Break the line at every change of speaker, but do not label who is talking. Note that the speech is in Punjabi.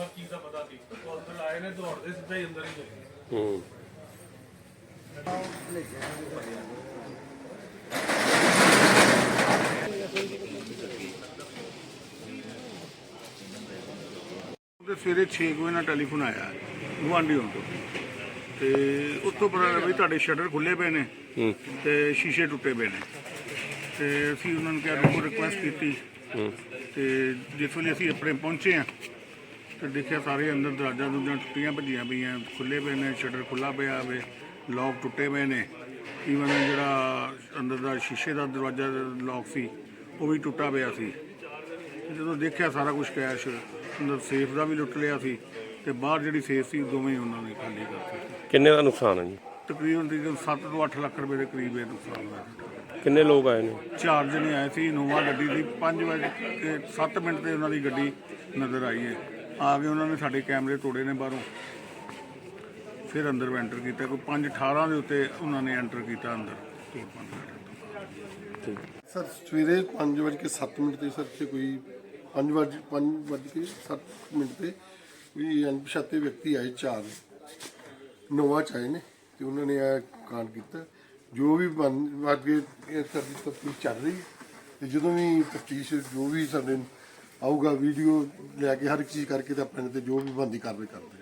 ਹਰ ਚੀਜ਼ ਦਾ ਪਤਾ ਸੀ। ਉਹ ਅੰਦਰ ਆਏ ਨੇ ਦੌੜਦੇ ਸਿੱਧਾ ਹੀ ਅੰਦਰ ਹੀ ਗਏ।
ਹੂੰ।
ਤੇ ਸਵੇਰੇ 6 ਵਜੇ ਨਾਲ ਟੈਲੀਫੋਨ ਆਇਆ ਗੁਆਂਢੀਆਂ ਤੋਂ। ਤੇ ਉੱਥੋਂ ਪਤਾ ਲੱਗਾ ਵੀ ਤੁਹਾਡੇ ਸ਼ਟਰ ਖੁੱਲੇ ਪਏ ਨੇ
ਹੂੰ।
ਤੇ ਸ਼ੀਸ਼ੇ ਟੁੱਟੇ ਪਏ ਨੇ। ਤੇ ਅਸੀਂ ਉਹਨਾਂ ਨੂੰ ਕਿਹਾ ਦੇਖੋ ਰਿਕੁਐਸਟ ਕੀਤੀ। ਤੇ ਜਿਸ ਵੇਲੇ ਅਸੀਂ ਆਪਣੇ ਪਹੁੰਚੇ ਆ ਤੇ ਦੇਖਿਆ ਸਾਰੇ ਅੰਦਰ ਦਰਵਾਜ਼ਾ ਦੁੱਜਾਂ ਟੁੱਟੀਆਂ ਭੱਜੀਆਂ ਪਈਆਂ ਖੁੱਲੇ ਪਏ ਨੇ ਸ਼ਟਰ ਖੁੱਲਾ ਪਿਆ ਵੇ ਲੌਕ ਟੁੱਟੇ ਪਏ ਨੇ। ਈਵਨ ਜਿਹੜਾ ਅੰਦਰ ਦਾ ਸ਼ੀਸ਼ੇ ਦਾ ਦਰਵਾਜ਼ਾ ਲੌਕ ਸੀ ਉਹ ਵੀ ਟੁੱਟਾ ਪਿਆ ਸੀ। ਜਦੋਂ ਦੇਖਿਆ ਸਾਰਾ ਕੁਝ ਕੈਸ਼ ਅੰਦਰ ਸੇਫ ਦਾ ਵੀ ਲੁੱਟ ਲਿਆ ਸੀ ਤੇ ਬਾਹਰ ਜਿਹੜੀ ਸੇਫ ਸੀ ਦੋਵੇਂ ਹੀ ਉਹਨਾਂ ਨੇ ਖਾਲੀ ਕਰਤੀ।
ਕਿੰਨੇ ਦਾ ਨੁਕਸਾਨ ਹੈ ਜੀ?
ਤਕਰੀਬਨ ਤਕਰੀਬਨ 7 ਤੋਂ 8 ਲੱਖ ਰੁਪਏ ਦੇ ਕਰੀਬ ਇਹ ਨੁਕਸਾਨ ਹੋਇਆ।
ਕਿੰਨੇ ਲੋਕ ਆਏ ਨੇ?
ਚਾਰ ਜਣੇ ਆਏ ਸੀ ਇਨੋਵਾ ਗੱਡੀ ਦੀ 5 ਵਜੇ ਤੇ 7 ਮਿੰਟ ਤੇ ਉਹਨਾਂ ਦੀ ਗੱਡੀ ਨਜ਼ਰ ਆਈ ਹੈ। ਆ ਕੇ ਉਹਨਾਂ ਨੇ ਸਾਡੇ ਕੈਮਰੇ ਤੋੜੇ ਨੇ ਬਾਹਰੋਂ। ਫਿਰ ਅੰਦਰ ਐਂਟਰ ਕੀਤਾ ਕੋਈ 5 18 ਦੇ ਉੱਤੇ ਉਹਨਾਂ ਨੇ ਐਂਟਰ ਕੀਤਾ ਅੰਦਰ। ਕਰਕੇ।
ਸਰ ਸਵੇਰੇ 5:07 ਮਿੰਟ ਤੇ ਸਰ ਤੇ ਕੋਈ 5:07 ਮਿੰਟ ਤੇ ਵੀ ਅਣਪਛਾਤੇ ਵਿਅਕਤੀ ਆਏ ਚਾਰ। ਨੋਵਾ ਚ ਆਏ ਨੇ ਤੇ ਉਹਨਾਂ ਨੇ ਇਹ ਕਾਂਡ ਕੀਤਾ। ਜੋ ਵੀ ਬਣ ਅੱਗੇ ਇਹ ਸਾਡੀ ਤਫਤੀਸ਼ ਚੱਲ ਰਹੀ ਹੈ। ਤੇ ਜਦੋਂ ਵੀ ਤਫਤੀਸ਼ ਜੋ ਵੀ ਸਾਡੇ ਆਊਗਾ, ਵੀਡੀਓ ਲੈ ਕੇ ਹਰ ਇੱਕ ਚੀਜ਼ ਕਰਕੇ ਤੇ ਆਪਣੇ ਤੇ ਜੋ ਵੀ ਬੰਦੀ ਕਾਰਵਾਈ ਕਰਦੇ।